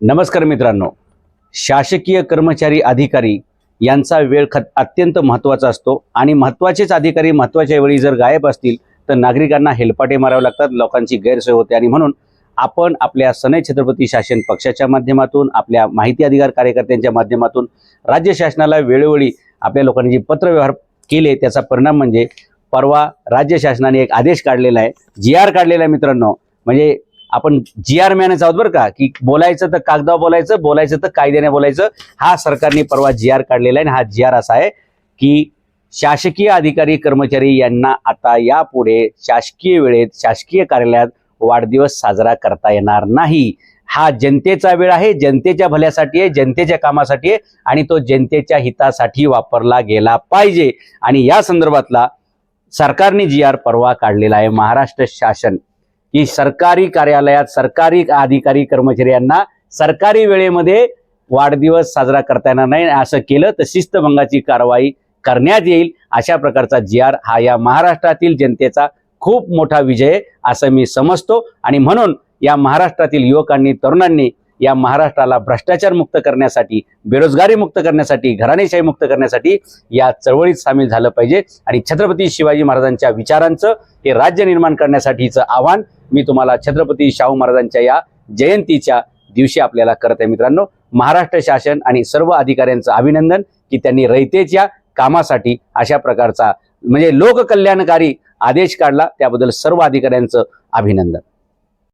नमस्कार मित्रांनो. शासकीय कर्मचारी अधिकारी यांचा वेळ खत अत्यंत महत्त्वाचा असतो आणि महत्त्वाचेच अधिकारी महत्त्वाच्या वेळी जर गायब असतील तर नागरिकांना हेलपाटे मारावे लागतात लोकांची गैरसोय होते आणि म्हणून आपण आपल्या सनय छत्रपती शासन पक्षाच्या माध्यमातून आपल्या माहिती अधिकार कार्यकर्त्यांच्या माध्यमातून राज्य शासनाला वेळोवेळी आपल्या लोकांनी जे पत्रव्यवहार केले त्याचा परिणाम म्हणजे परवा राज्य शासनाने एक आदेश काढलेला आहे जी आर काढलेला आहे मित्रांनो. म्हणजे आपण जी आर मॅनच आहोत बरं का की बोलायचं तर कागदावर बोलायचं बोलायचं तर कायद्याने बोलायचं. हा सरकारने परवा जी आर काढलेला आहे आणि हा जी आर असा आहे की शासकीय अधिकारी कर्मचारी यांना आता यापुढे शासकीय वेळेत शासकीय कार्यालयात वाढदिवस साजरा करता येणार नाही. हा जनतेचा वेळ आहे जनतेच्या भल्यासाठी आहे जनतेच्या कामासाठी आहे आणि तो जनतेच्या हितासाठी वापरला गेला पाहिजे. आणि या संदर्भातला सरकारने जी आर परवा काढलेला आहे. महाराष्ट्र शासन. की सरकारी कार्यालयात सरकारी अधिकारी कर्मचारी यांना सरकारी वेळेमध्ये वाढदिवस साजरा करता येणार नाही. असं केलं तर शिस्तभंगाची कारवाई करण्यात येईल. अशा प्रकारचा जी आर हा या महाराष्ट्रातील जनतेचा खूप मोठा विजय आहे असं मी समजतो. आणि म्हणून या महाराष्ट्रातील युवकांनी तरुणांनी या महाराष्ट्राला भ्रष्टाचार मुक्त करण्यासाठी बेरोजगारी मुक्त करण्यासाठी घराणेशाही मुक्त करण्यासाठी या चळवळीत सामील झालं पाहिजे. आणि छत्रपती शिवाजी महाराजांच्या विचारांचं हे राज्य निर्माण करण्यासाठीचं आव्हान मी तुम्हाला छत्रपती शाहू महाराजांच्या या जयंतीच्या दिवशी आपल्याला करत आहे मित्रांनो. महाराष्ट्र शासन आणि सर्व अधिकाऱ्यांचं अभिनंदन की त्यांनी रयतेच्या कामासाठी अशा प्रकारचा म्हणजे लोककल्याणकारी आदेश काढला. त्याबद्दल सर्व अधिकाऱ्यांचं अभिनंदन.